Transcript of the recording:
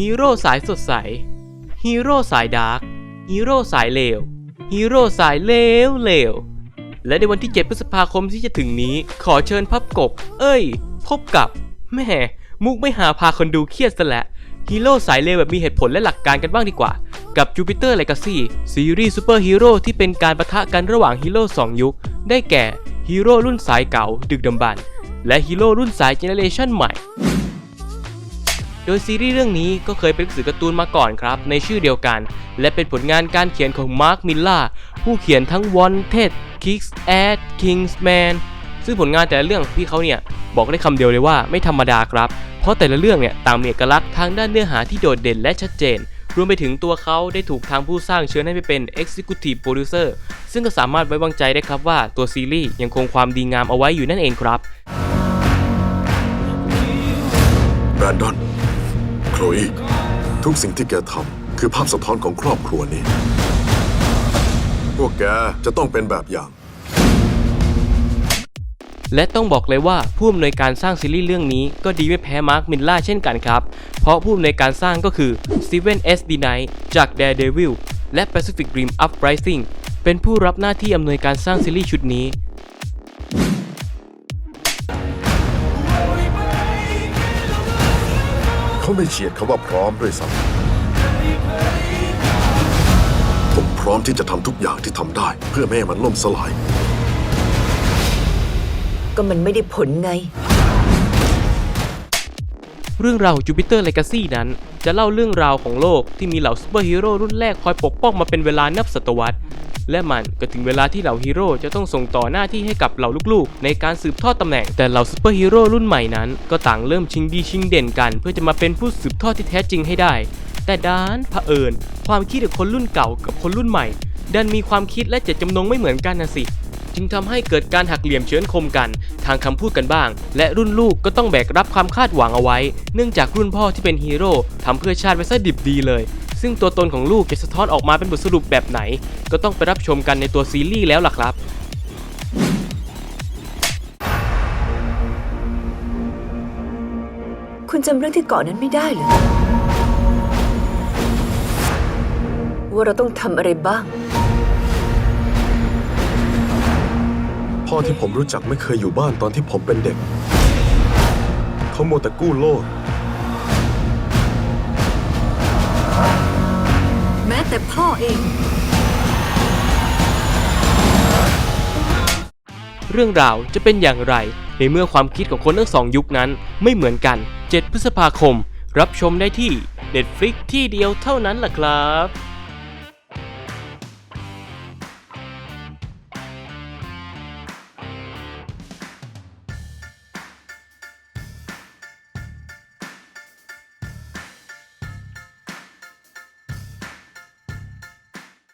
ฮีโร่สายสดใส ฮีโร่สายดาร์ก ฮีโร่สายเลว ฮีโร่สายเลวเลว และในวันที่ 7 พฤษภาคมที่จะถึงนี้ ขอเชิญพับกบ เอ้ย พบกับ แม่ มุกไม่หาพาคนดูเครียดซะและ้วฮีโร่สายเลวแบบมีเหตุผลและหลักการกันบ้างดีกว่า กับ Jupiter Legacy ซีรีส์ซูเปอร์ฮีโร่ที่เป็นการประทะกันระหว่างฮีโร่สองยุค ได้แก่ฮีโร่รุ่นสายเก่าดึกดำบรรพ์และฮีโร่รุ่นสายเจเนเรชันใหม่ โดยซีรีส์เรื่องนี้ก็เคยเป็นหนังสือการ์ตูนมาก่อนครับ ในชื่อเดียวกัน และเป็นผลงานการเขียนของมาร์คมิลล่าผู้เขียนทั้ง Wanted Kicks Ass Kingsman ซึ่งผลงานแต่ละเรื่องพี่เขาเนี่ย บอกได้คำเดียวเลยว่าไม่ธรรมดาครับ เพราะแต่ละเรื่องเนี่ยต่างมีเอกลักษณ์ทางด้านเนื้อหาที่โดดเด่นและชัดเจน รวมไปถึงตัวเขาได้ถูกทางผู้สร้างเชิญให้ไปเป็น Executive Producer ซึ่งก็สามารถไว้วางใจได้ครับว่าตัวซีรีส์ยังคงความดีงามเอาไว้อยู่นั่นเองครับแบรนดอน โคลอีทุกสิ่งที่แกทำคือภาพสะท้อนของครอบครัวนี้ พวกแกจะต้องเป็นแบบอย่าง และต้องบอกเลยว่าผู้อำนวยการสร้างซีรีส์เรื่องนี้ก็ดีไม่แพ้มาร์คมิลล่าเช่นกันครับ เพราะผู้อำนวยการสร้างก็คือสตีเวนเอสดีไนจาก Daredevil และ Pacific Rim Uprising เป็นผู้รับหน้าที่อำนวยการสร้างซีรีส์ชุดนี้ เขาไม่เฉียดคำว่าพร้อมด้วยซ้ำผมพร้อมที่จะทำทุกอย่างที่ทำได้ เพื่อไม่ให้มันล่มสลาย ก็มันไม่ได้ผลไง เรื่องราวของ Jupiter Legacy นั้น จะเล่าเรื่องราวของโลกที่มีเหล่าซูเปอร์ฮีโร่รุ่นแรกคอยปกป้องมาเป็นเวลานับศตวรรษ และมันก็ถึงเวลาที่เหล่าฮีโร่จะต้องส่งต่อหน้าที่ให้กับเหล่าลูกๆ ในการสืบทอดตำแหน่ง แต่เหล่าซูเปอร์ฮีโร่รุ่นใหม่นั้น ก็ต่างเริ่มชิงดีชิงเด่นกัน เพื่อจะมาเป็นผู้สืบทอดที่แท้จริงให้ได้ แต่ด้านเผอิญ ความคิดของคนรุ่นเก่ากับคนรุ่นใหม่ดันมีความคิดและเจตจำนงไม่เหมือนกันนะสิ จึงทำให้เกิดการหักเหลี่ยมเฉือนคมกัน ทางคำพูดกันบ้าง และรุ่นลูกก็ต้องแบกรับความคาดหวังเอาไว้ เนื่องจากรุ่นพ่อที่เป็นฮีโร่ทำเพื่อชาติไว้ซะดิบดีเลย ซึ่งตัวตนของลูกจะสะท้อนออกมาเป็นบทสรุปแบบไหน ก็ต้องไปรับชมกันในตัวซีรีส์แล้วล่ะครับคุณจำเรื่องที่เกาะนั้นไม่ได้เหรอว่าเราต้องทำอะไรบ้าง พ่อที่ผมรู้จักไม่เคยอยู่บ้านตอนที่ผมเป็นเด็ก เขาโมวแต่กู้โลก แม้แต่พ่อเอง เรื่องราวจะเป็นอย่างไร ในเมื่อความคิดของคนทั้งสองยุคนั้นไม่เหมือนกัน 7 พฤษภาคม รับชมได้ที่ Netflix ที่เดียวเท่านั้นล่ะครับ